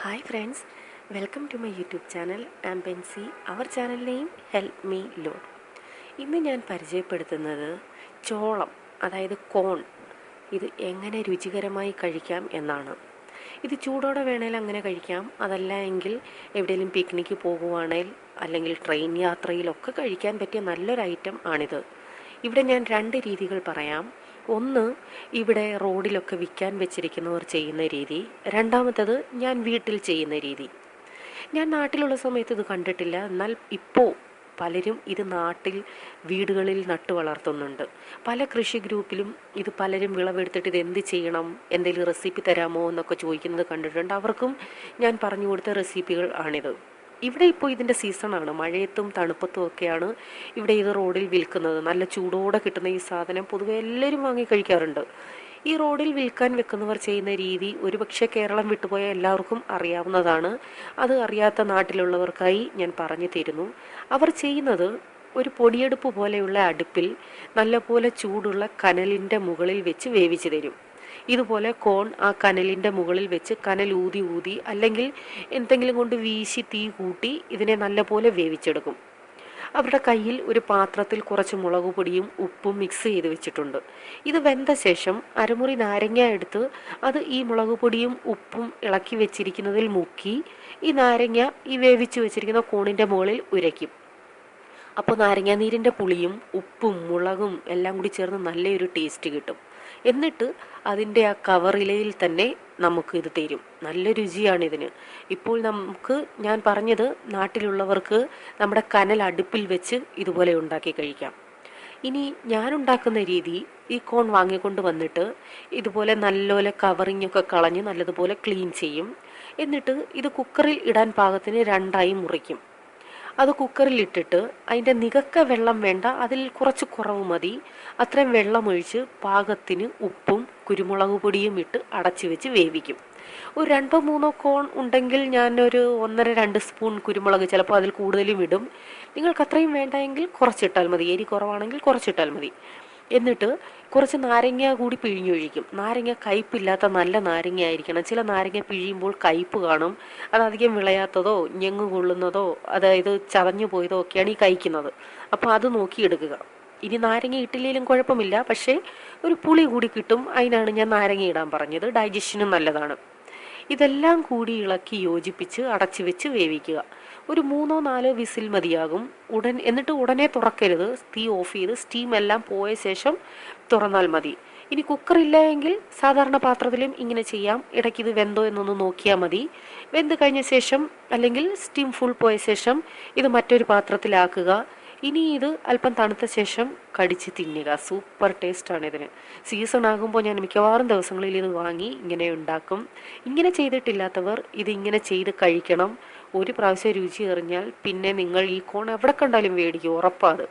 Hi friends welcome to my YouTube channel. Am Pency our channel name help me loan ഇന്ന് ഞാൻ പരിചയപ്പെടുത്തുന്നത് ചോളം അതായത് കോൺ. ഇത് എങ്ങനെ രുചികരമായി കഴിക്കാം എന്നാണ്. ഇത് ചൂടോടെ വേണേൽ അങ്ങനെ കഴിക്കാം. അതല്ല എങ്കിൽ എവിടെയെങ്കിലും പിക്നിക്ക് പോകുവാണേൽ അല്ലെങ്കിൽ ട്രെയിൻ യാത്രയിലൊക്കെ കഴിക്കാൻ പറ്റിയ നല്ലൊരു ഐറ്റം ആണിത്. ഇവിടെ ഞാൻ രണ്ട് രീതികൾ പറയാം. ഒന്ന് ഇവിടെ റോഡിലൊക്കെ വിൽക്കാൻ വെച്ചിരിക്കുന്നവർ ചെയ്യുന്ന രീതി. രണ്ടാമത്തത് ഞാൻ വീട്ടിൽ ചെയ്യുന്ന രീതി. ഞാൻ നാട്ടിലുള്ള സമയത്ത് ഇത് കണ്ടിട്ടില്ല. എന്നാൽ ഇപ്പോൾ പലരും ഇത് നാട്ടിൽ വീടുകളിൽ നട്ടു വളർത്തുന്നുണ്ട്. പല കൃഷി ഗ്രൂപ്പിലും ഇത് പലരും വിളവെടുത്തിട്ട് ഇത് എന്ത് ചെയ്യണം എന്തെങ്കിലും റെസിപ്പി തരാമോ എന്നൊക്കെ ചോദിക്കുന്നത് കണ്ടിട്ടുണ്ട്. അവർക്കും ഞാൻ പറഞ്ഞു കൊടുത്ത റെസിപ്പികൾ ആണിത്. ഇവിടെ ഇപ്പോൾ ഇതിന്റെ സീസണാണ് മഴയത്തും തണുപ്പത്തും ഒക്കെയാണ് ഇവിടെ ഇത് റോഡിൽ വിൽക്കുന്നത്. നല്ല ചൂടോടെ കിട്ടുന്ന ഈ സാധനം പൊതുവെ എല്ലാവരും വാങ്ങി കഴിക്കാറുണ്ട്. ഈ റോഡിൽ വിൽക്കാൻ വെക്കുന്നവർ ചെയ്യുന്ന രീതി ഒരുപക്ഷെ കേരളം വിട്ടുപോയ എല്ലാവർക്കും അറിയാവുന്നതാണ്. അത് അറിയാത്ത നാട്ടിലുള്ളവർക്കായി ഞാൻ പറഞ്ഞു തരുന്നു. അവർ ചെയ്യുന്നത് ഒരു പൊടിയെടുപ്പ് പോലെയുള്ള അടുപ്പിൽ നല്ലപോലെ ചൂടുള്ള കനലിന്റെ മുകളിൽ വെച്ച് വേവിച്ച് തരും. ഇതുപോലെ കോൺ ആ കനലിന്റെ മുകളിൽ വെച്ച് കനൽ ഊതി ഊതി അല്ലെങ്കിൽ എന്തെങ്കിലും കൊണ്ട് വീശി തീ കൂട്ടി ഇതിനെ നല്ലപോലെ വേവിച്ചെടുക്കും. അവരുടെ കയ്യിൽ ഒരു പാത്രത്തിൽ കുറച്ച് മുളക് പൊടിയും ഉപ്പും മിക്സ് ചെയ്ത് വെച്ചിട്ടുണ്ട്. ഇത് വെന്ത ശേഷം അരമുറി നാരങ്ങ എടുത്ത് അത് ഈ മുളക് പൊടിയും ഉപ്പും ഇളക്കി വെച്ചിരിക്കുന്നതിൽ മുക്കി ഈ നാരങ്ങ ഈ വേവിച്ച് വെച്ചിരിക്കുന്ന കോണിന്റെ മുകളിൽ ഉരയ്ക്കും. അപ്പോൾ നാരങ്ങാനീരിന്റെ പുളിയും ഉപ്പും മുളകും എല്ലാം കൂടി ചേർന്ന് നല്ലൊരു ടേസ്റ്റ് കിട്ടും. എന്നിട്ട് അതിന്റെ ആ കവറിലയിൽ തന്നെ നമുക്ക് ഇത് തരും. നല്ല രുചിയാണ് ഇതിന്. ഇപ്പോൾ നമുക്ക് ഞാൻ പറഞ്ഞത് നാട്ടിലുള്ളവർക്ക് നമ്മുടെ കനൽ അടുപ്പിൽ വെച്ച് ഇതുപോലെ ഉണ്ടാക്കി കഴിക്കാം. ഇനി ഞാൻ ഉണ്ടാക്കുന്ന രീതി ഈ കോൺ വാങ്ങിക്കൊണ്ട് വന്നിട്ട് ഇതുപോലെ നല്ലപോലെ കവറിങ് ഒക്കെ കളഞ്ഞ് നല്ലതുപോലെ ക്ലീൻ ചെയ്യും. എന്നിട്ട് ഇത് കുക്കറിൽ ഇടാൻ പാകത്തിന് രണ്ടായി മുറിക്കും. അത് കുക്കറിൽ ഇട്ടിട്ട് അതിന്റെ നികക്ക വെള്ളം വേണ്ട അതിൽ കുറച്ച് കുറവ് മതി. അത്രയും വെള്ളമൊഴിച്ച് പാകത്തിന് ഉപ്പും കുരുമുളക് പൊടിയും ഇട്ട് അടച്ചു വെച്ച് വേവിക്കും. ഒരു രണ്ടോ മൂന്നോ കോൺ ഉണ്ടെങ്കിൽ ഞാനൊരു ഒന്നര രണ്ട് സ്പൂൺ കുരുമുളക് ചിലപ്പോൾ അതിൽ കൂടുതലും ഇടും. നിങ്ങൾക്ക് അത്രയും വേണ്ടെങ്കിൽ കുറച്ചിട്ടാൽ മതി. എരി കുറവാണെങ്കിൽ കുറച്ചിട്ടാൽ മതി. എന്നിട്ട് കുറച്ച് നാരങ്ങ കൂടി പിഴിഞ്ഞൊഴിക്കും നാരങ്ങ കയ്പില്ലാത്ത നല്ല നാരങ്ങ ആയിരിക്കണം. ചില നാരങ്ങ പിഴിയുമ്പോൾ കയ്പ് കാണും. അതധികം വിളയാത്തതോ ഞെങ്ങ് കൊള്ളുന്നതോ അതായത് ചതഞ്ഞു പോയതോ ഒക്കെയാണ് ഈ കഴിക്കുന്നത്. അപ്പോൾ അത് നോക്കിയെടുക്കുക ഇനി നാരങ്ങ ഇട്ടില്ലെങ്കിലും കുഴപ്പമില്ല. പക്ഷേ ഒരു പുളി കൂടി കിട്ടും. അതിനാണ് ഞാൻ നാരങ്ങ ഇടാൻ പറഞ്ഞത്. ഡൈജഷനും നല്ലതാണ്. ഇതെല്ലാം കൂടി ഇളക്കി യോജിപ്പിച്ച് അടച്ചു വെച്ച് വേവിക്കുക. ഒരു മൂന്നോ നാലോ വിസിൽ മതിയാകും. ഉടൻ എന്നിട്ട് ഉടനെ തുറക്കരുത്. തീ ഓഫ് ചെയ്ത് സ്റ്റീം എല്ലാം പോയ ശേഷം തുറന്നാൽ മതി. ഇനി കുക്കർ ഇല്ല എങ്കിൽ സാധാരണ പാത്രത്തിലും ഇങ്ങനെ ചെയ്യാം. ഇടയ്ക്ക് ഇത് വെന്തോ എന്നൊന്ന് നോക്കിയാൽ മതി. വെന്ത് കഴിഞ്ഞ ശേഷം അല്ലെങ്കിൽ സ്റ്റീം ഫുൾ പോയ ശേഷം ഇത് മറ്റൊരു പാത്രത്തിലാക്കുക. ഇനി ഇത് അല്പം തണുത്ത ശേഷം കടിച്ച് തിന്നുക. സൂപ്പർ ടേസ്റ്റ് ആണ് ഇതിന്. സീസൺ ആകുമ്പോൾ ഞാൻ മിക്കവാറും ദിവസങ്ങളിൽ ഇത് വാങ്ങി ഇങ്ങനെ ഉണ്ടാക്കും. ഇങ്ങനെ ചെയ്തിട്ടില്ലാത്തവർ ഇത് ഇങ്ങനെ ചെയ്ത് കഴിക്കണം. ഒരു പ്രാവശ്യം രുചി എറിഞ്ഞാൽ പിന്നെ നിങ്ങൾ ഈ കോൺ എവിടെ കണ്ടാലും മേടിക്കും. ഉറപ്പാത്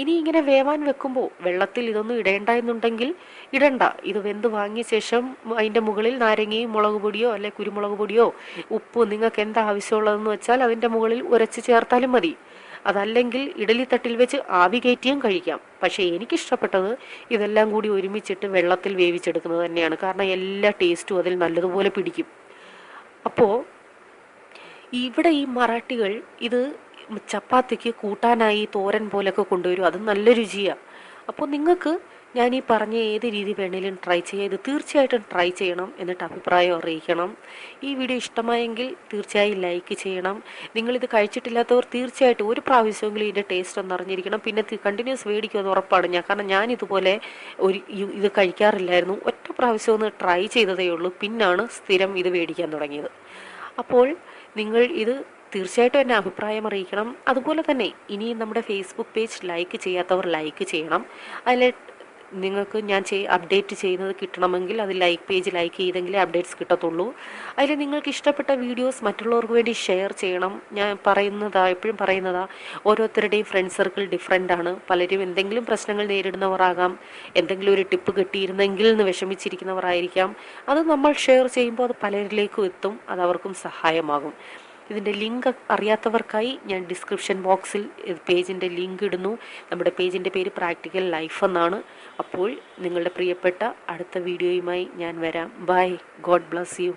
ഇനി ഇങ്ങനെ വേവാൻ വെക്കുമ്പോൾ വെള്ളത്തിൽ ഇതൊന്നും ഇടേണ്ട എന്നുണ്ടെങ്കിൽ ഇടണ്ട. ഇത് വെന്ത് വാങ്ങിയ ശേഷം അതിന്റെ മുകളിൽ നാരങ്ങയും മുളക് പൊടിയോ അല്ലെ കുരുമുളക് പൊടിയോ ഉപ്പ് നിങ്ങൾക്ക് എന്താ ആവശ്യമുള്ളതെന്ന് വെച്ചാൽ അതിന്റെ മുകളിൽ ഉരച്ച് ചേർത്താലും മതി. അതല്ലെങ്കിൽ ഇഡലി തട്ടിൽ വെച്ച് ആവി കയറ്റിയും കഴിക്കാം. പക്ഷേ എനിക്കിഷ്ടപ്പെട്ടത് ഇതെല്ലാം കൂടി ഒരുമിച്ചിട്ട് വെള്ളത്തിൽ വേവിച്ചെടുക്കുന്നത് തന്നെയാണ്. കാരണം എല്ലാ ടേസ്റ്റും അതിൽ നല്ലതുപോലെ പിടിക്കും. അപ്പോൾ ഇവിടെ ഈ മറാഠികൾ ഇത് ചപ്പാത്തിക്ക് കൂട്ടാനായി തോരൻ പോലൊക്കെ കൊണ്ടുവരും. അത് നല്ല രുചിയാണ് അപ്പോൾ നിങ്ങൾക്ക് ഞാൻ ഈ പറഞ്ഞ ഏത് രീതി വേണേലും ട്രൈ ചെയ്യാം. ഇത് തീർച്ചയായിട്ടും ട്രൈ ചെയ്യണം എന്നിട്ട് അഭിപ്രായം അറിയിക്കണം. ഈ വീഡിയോ ഇഷ്ടമായെങ്കിൽ തീർച്ചയായും ലൈക്ക് ചെയ്യണം. നിങ്ങളിത് കഴിച്ചിട്ടില്ലാത്തവർ തീർച്ചയായിട്ടും ഒരു പ്രാവശ്യമെങ്കിലും ഇതിന്റെ ടേസ്റ്റ് ഒന്ന് അറിഞ്ഞിരിക്കണം. പിന്നെ കണ്ടിന്യൂസ് മേടിക്കുമെന്ന് ഉറപ്പാണ് ഞാൻ. കാരണം ഞാൻ ഇതുപോലെ ഒരു ഇത് കഴിക്കാറില്ലായിരുന്നു. ഒറ്റ പ്രാവശ്യം ഒന്ന് ട്രൈ ചെയ്തതേ ഉള്ളൂ. പിന്നാണ് സ്ഥിരം ഇത് മേടിക്കാൻ തുടങ്ങിയത്. അപ്പോൾ നിങ്ങൾ ഇത് തീർച്ചയായിട്ടും എന്നെ അഭിപ്രായം അറിയിക്കണം. അതുപോലെ തന്നെ ഇനി നമ്മുടെ ഫേസ്ബുക്ക് പേജ് ലൈക്ക് ചെയ്യാത്തവർ ലൈക്ക് ചെയ്യണം. അതിൽ നിങ്ങൾക്ക് ഞാൻ ചെയ് അപ്ഡേറ്റ് ചെയ്യുന്നത് കിട്ടണമെങ്കിൽ അത് ലൈക്ക് പേജ് ലൈക്ക് ചെയ്തെങ്കിലേ അപ്ഡേറ്റ്സ് കിട്ടത്തുള്ളൂ. അതിൽ നിങ്ങൾക്ക് ഇഷ്ടപ്പെട്ട വീഡിയോസ് മറ്റുള്ളവർക്ക് വേണ്ടി ഷെയർ ചെയ്യണം. ഞാൻ പറയുന്നതാ എപ്പോഴും പറയുന്നതാ ഓരോരുത്തരുടെയും ഫ്രണ്ട് സർക്കിൾ ഡിഫറെന്റ് ആണ്. പലരും എന്തെങ്കിലും പ്രശ്നങ്ങൾ നേരിടുന്നവരാകാം. എന്തെങ്കിലും ഒരു ടിപ്പ് കിട്ടിയിരുന്നെങ്കിൽ എന്ന് വിഷമിച്ചിരിക്കുന്നവരായിരിക്കാം. അത് നമ്മൾ ഷെയർ ചെയ്യുമ്പോൾ അത് പലരിലേക്കും എത്തും. അത് അവർക്കും സഹായമാകും. ഇതിന്റെ ലിങ്ക് അറിയാത്തവർക്കായി ഞാൻ ഡിസ്ക്രിപ്ഷൻ ബോക്സിൽ പേജിന്റെ ലിങ്ക് ഇടുന്നു. നമ്മുടെ പേജിന്റെ പേര് പ്രാക്ടിക്കൽ ലൈഫ് എന്നാണ്. അപ്പോൾ നിങ്ങളുടെ പ്രിയപ്പെട്ട അടുത്ത വീഡിയോയുമായി ഞാൻ വരാം. ബൈ. God bless you.